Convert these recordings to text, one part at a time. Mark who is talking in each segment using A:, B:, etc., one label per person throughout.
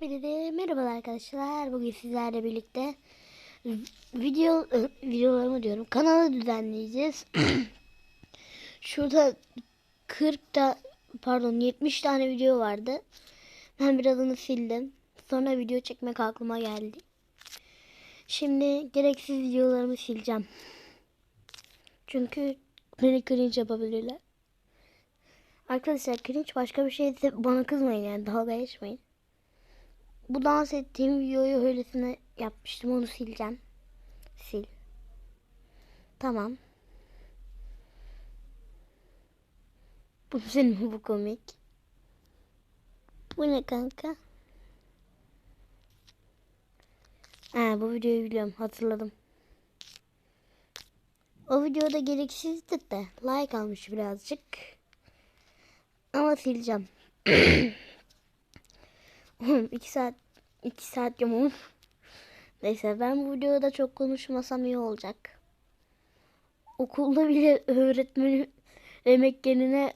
A: Hepinize merhabalar arkadaşlar. Bugün sizlerle birlikte video videolarımı diyorum. Kanalı düzenleyeceğiz. Şurada 40 ta pardon 70 tane video vardı. Ben birazını sildim. Sonra video çekmek aklıma geldi. Şimdi gereksiz videolarımı sileceğim. Çünkü beni cringe yapabilirler. Arkadaşlar cringe başka bir şeyse bana kızmayın yani dalga geçmeyin. Bu dans ettiğim videoyu öylesine yapmıştım. Onu sileceğim. Sil. Tamam. Bu senin bu komik? Bu ne kanka? Ha, bu videoyu biliyorum. Hatırladım. O videoda gereksizdi de like almış birazcık. Ama sileceğim. 2 saat 2 saat yamum. Neyse ben bu videoda çok konuşmasam iyi olacak. Okulda bile öğretmenim demek yerine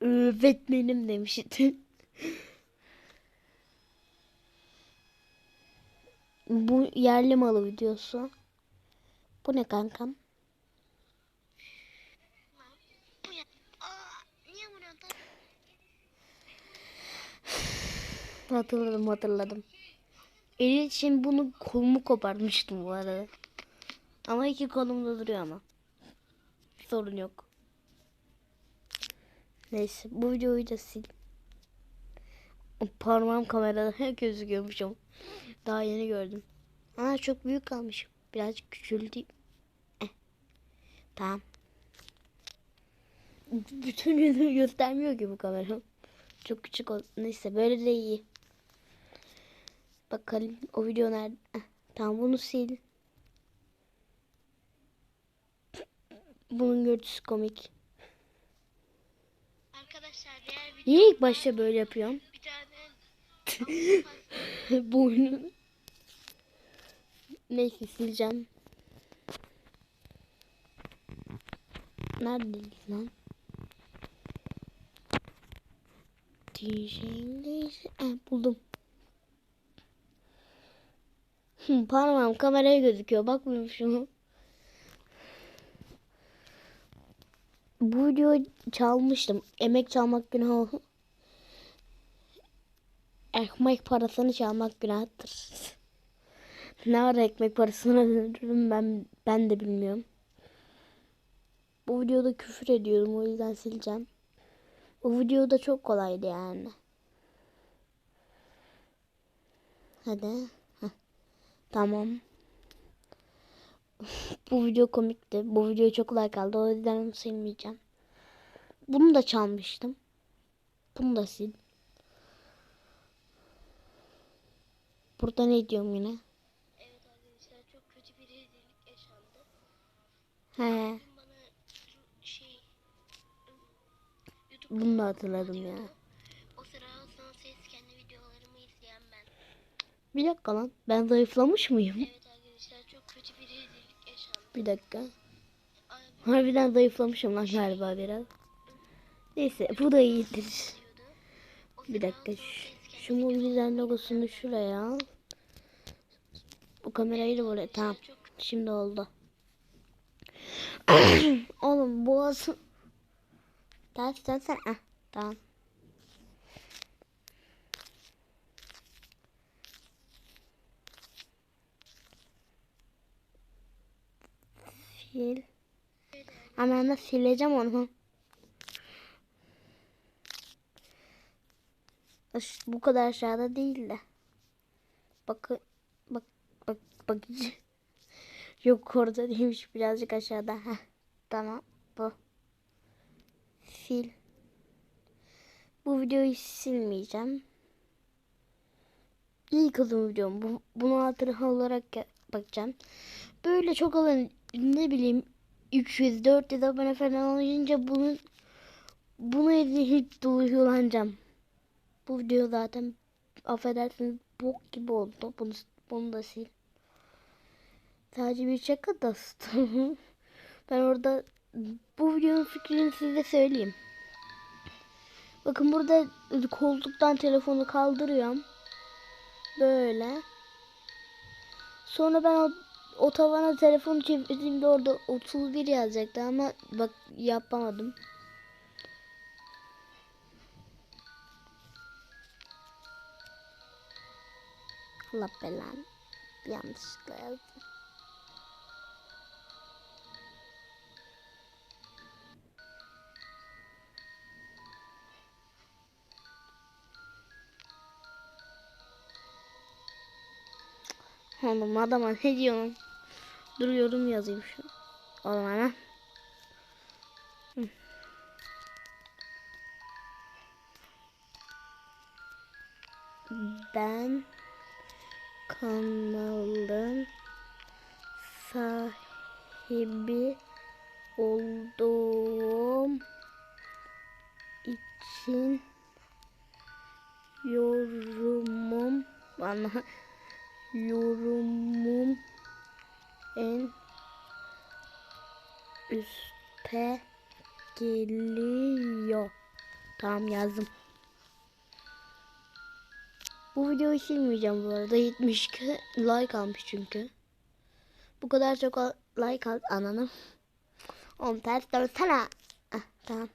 A: öğretmenim demişti. bu yerli malı videosu. Bu ne kankam?
B: Niye vuruyorsun?
A: Hatırladım hatırladım. Eli için bunu kolumu koparmıştım bu arada. Ama iki kolumda duruyor ama. Sorun yok. Neyse bu videoyu da sil. Parmağım kamerada gözüküyormuşum. Daha yeni gördüm. Aa çok büyük kalmış. Birazcık küçüldü. Eh. Tamam. Bütün yüzümü göstermiyor ki bu kamera. Çok küçük ol. Neyse böyle de iyi. Bakalım o video nerede? Eh, tamam bunu sil. Bunun görüntüsü komik.
B: Arkadaşlar diğer video
A: Niye ilk başta böyle yapıyorum?
B: bir tane
A: Boynu. Neyse sileceğim. Neredeyiz lan? DJ. Eh, buldum. Parmağım kameraya gözüküyor. Bakmıyorum şunu. Bu videoyu çalmıştım. Emek çalmak günah. Ekmek parasını çalmak günahtır. Ne ara ekmek parasına dönürüm ben ben de bilmiyorum. Bu videoda küfür ediyorum o yüzden sileceğim. O videoda çok kolaydı yani. Hadi. Tamam. Bu video komikti. Bu video çok like aldı. O yüzden onu silmeyeceğim. Bunu da çalmıştım. Bunu da sil. Burada ne diyorum yine?
B: evet arkadaşlar çok kötü bir rezillik yaşandı.
A: He.
B: Şey
A: Bunu da hatırladım ya. Bir dakika lan. Ben zayıflamış mıyım?
B: Evet arkadaşlar çok kötü bir rezillik yaşandı.
A: Bir dakika. Harbiden zayıflamışım lan galiba biraz. Neyse bu da iyidir. Bir dakika. Şu, şu mobilden logosunu şuraya al. Bu kamerayı da buraya. Tamam. Şimdi oldu. Oğlum boğazım. Ters dönsene. Ah, tamam. Sil. Hemen de sileceğim onu. Bu kadar aşağıda değil de. Bak bak bak bak. Yok orada değilmiş birazcık aşağıda. Heh, tamam bu. Sil. Bu videoyu silmeyeceğim. İlk uzun videom. Bu, bunu hatıra olarak bakacağım. Böyle çok alın ne bileyim 300 400 abone falan olunca bunu bunu izleyip duygulanacağım. Bu video zaten affedersiniz bok gibi oldu. Bunu, bunu da sil. Sadece bir şaka da Ben orada bu videonun fikrini size söyleyeyim. Bakın burada koltuktan telefonu kaldırıyorum. böyle. Sonra ben o, o tavana telefonu çevirdiğimde orada 31 yazacaktı ama bak yapamadım. Allah belanı. Yanlışlıkla yazdım. Oğlum adama ne diyorsun? Dur yorum yazayım şu. O zaman ha. Hı. Ben kanalın sahibi olduğum için yorumum bana yorumum en üste geliyor. Tamam yazdım. Bu videoyu silmeyeceğim bu arada. 72 like almış çünkü. Bu kadar çok like al ananı. Oğlum ters dönsene. Ah, tamam.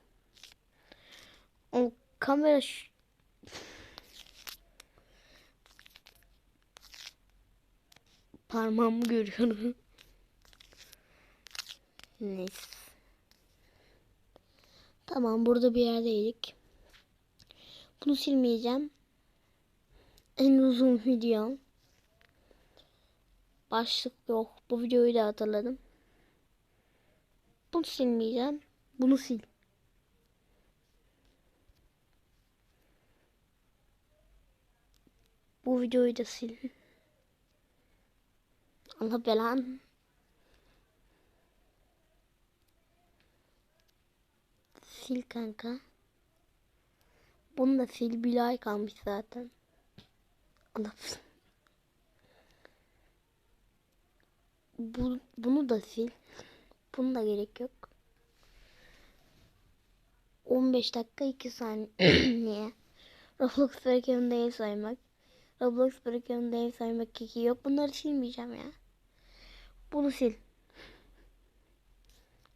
A: O kamera Parmağımı görüyorum. Neyse. Tamam burada bir yerdeydik. Bunu silmeyeceğim. En uzun videom. Başlık yok. Bu videoyu da hatırladım. Bunu silmeyeceğim. Bunu sil. Bu videoyu da sil. Allah belan. Sil kanka. Bunu da sil. Bir like almış zaten. Allah. Bu, bunu da sil. Bunu da gerek yok. 15 dakika 2 saniye. Roblox bırakıyorum değil saymak. Roblox bırakıyorum değil saymak keki yok. Bunları silmeyeceğim ya. Bunu sil.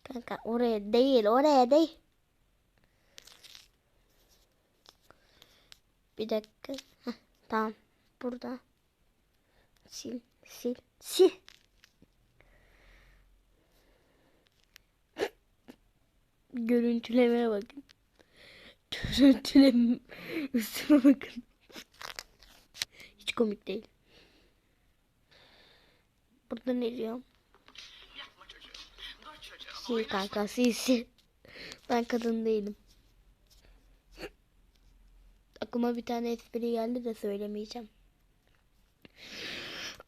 A: Kanka oraya değil oraya değil. Bir dakika. Heh, tamam. Burada. Sil, sil, sil. Görüntülemeye bakın. Görüntüleme üstüne bakın. Hiç komik değil. Burada ne diyor? Sil kanka sil sil. Ben kadın değilim. Aklıma bir tane espri geldi de söylemeyeceğim.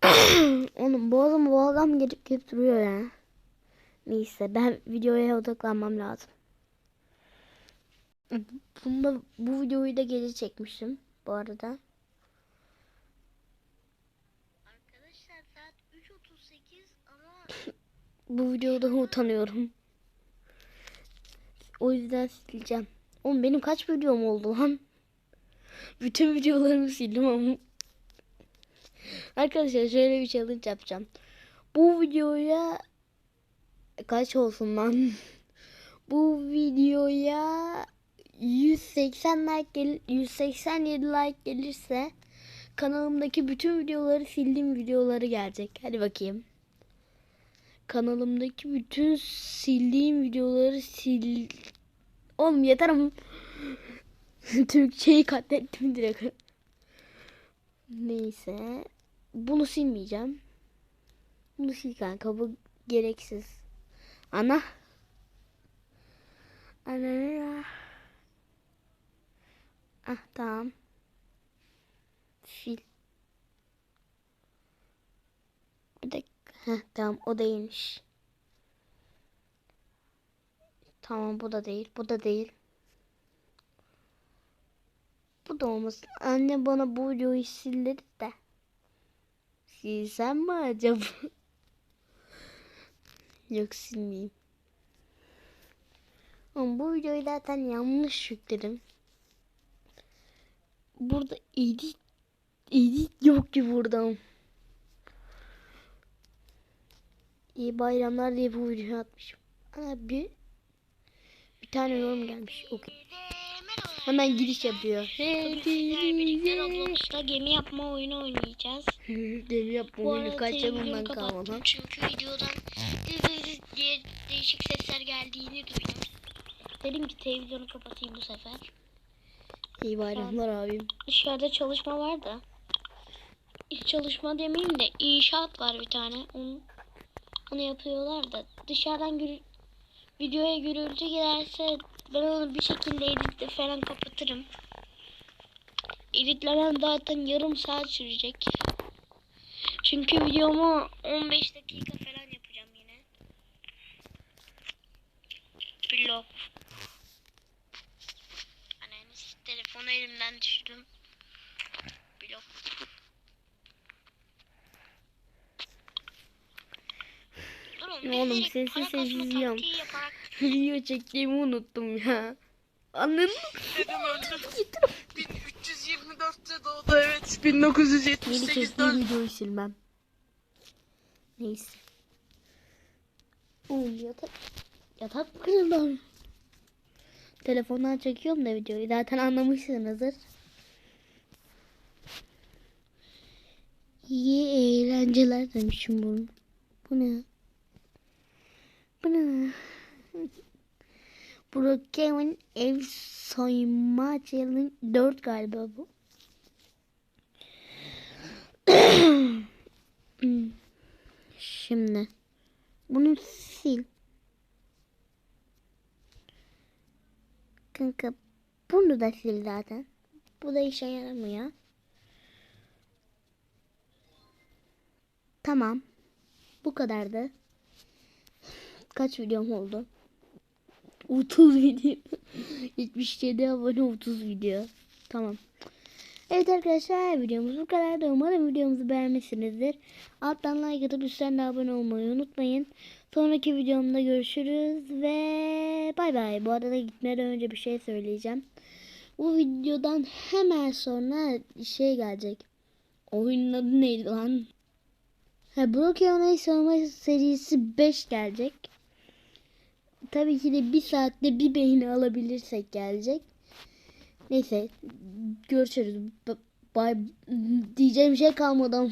A: Oğlum boğazıma balgam gelip gelip duruyor ya. Neyse ben videoya odaklanmam lazım. Bunda, bu videoyu da gece çekmiştim bu arada.
B: Arkadaşlar saat 3.38 ama
A: Bu videoda utanıyorum. O yüzden sileceğim. Oğlum benim kaç videom oldu lan? Bütün videolarımı sildim ama. Arkadaşlar şöyle bir challenge yapacağım. Bu videoya kaç olsun lan? Bu videoya 180 like gel 187 like gelirse kanalımdaki bütün videoları sildiğim videoları gelecek. Hadi bakayım. Kanalımdaki bütün sildiğim videoları sil... Oğlum yeter ama. Türkçeyi katlettim direkt. Neyse. Bunu silmeyeceğim. Bunu sil kanka bu gereksiz. Ana. Ana. Ah tamam. Sil. Bir dakika. Heh, tamam o değilmiş. Tamam bu da değil. Bu da değil. Bu da olmasın. Anne bana bu videoyu sildirdi de. Silsem mi acaba? Yok silmeyeyim. Ama bu videoyu zaten yanlış yükledim. Burada edit edit yok ki buradan. İyi bayramlar diye bu videoyu atmışım. Ana bir bir tane yorum gelmiş. Okey. Hemen giriş yapıyor.
B: Sizlerle birlikte Roblox'ta gemi yapma oyunu oynayacağız.
A: Deli yapma
B: Bu
A: oyunu kaç
B: televizyonu
A: yılından
B: kapattım
A: kalma.
B: çünkü videodan diye değişik sesler geldiğini duydum. Dedim ki televizyonu kapatayım bu sefer.
A: İyi bayramlar abim.
B: Dışarıda çalışma var da. Çalışma demeyeyim de inşaat var bir tane. Onu, onu yapıyorlar da. Dışarıdan gürü, videoya gürültü giderse ben onu bir şekilde editle falan kapatırım. Editlemem zaten yarım saat sürecek. Çünkü videomu 15 dakika falan yapacağım yine. Blok. Annenin telefonu elimden düşürdüm. Blok.
A: Oğlum, sessiz sessiz yiyorum. Video çektiğimi unuttum ya. Anladın mı?
C: Dedim öldüm. 1324'te doğdu evet. 1978'de
A: Yeni çektiğim videoyu silmem. Neyse. Oğlum yatak. Yatak kırıldı. abi. Telefondan çekiyorum da videoyu. Zaten anlamışsınızdır. İyi eğlenceler demişim bunu. Bu ne? Bu ne? Brookhaven ev soyma challenge 4 galiba bu. Şimdi bunu sil. Kanka bunu da sil zaten. Bu da işe yaramıyor. Tamam. Bu kadardı. Kaç videom oldu? 30 video. 77 abone 30 video. Tamam. Evet arkadaşlar videomuz bu kadar da umarım videomuzu beğenmişsinizdir. Alttan like atıp üstten de abone olmayı unutmayın. Sonraki videomda görüşürüz ve bay bay. Bu arada gitmeden önce bir şey söyleyeceğim. Bu videodan hemen sonra şey gelecek. Oyunun adı neydi lan? Ha, Broken Ace serisi 5 gelecek. Tabii ki de bir saatte bir beğeni alabilirsek gelecek. Neyse görüşürüz. Bay diyeceğim şey kalmadan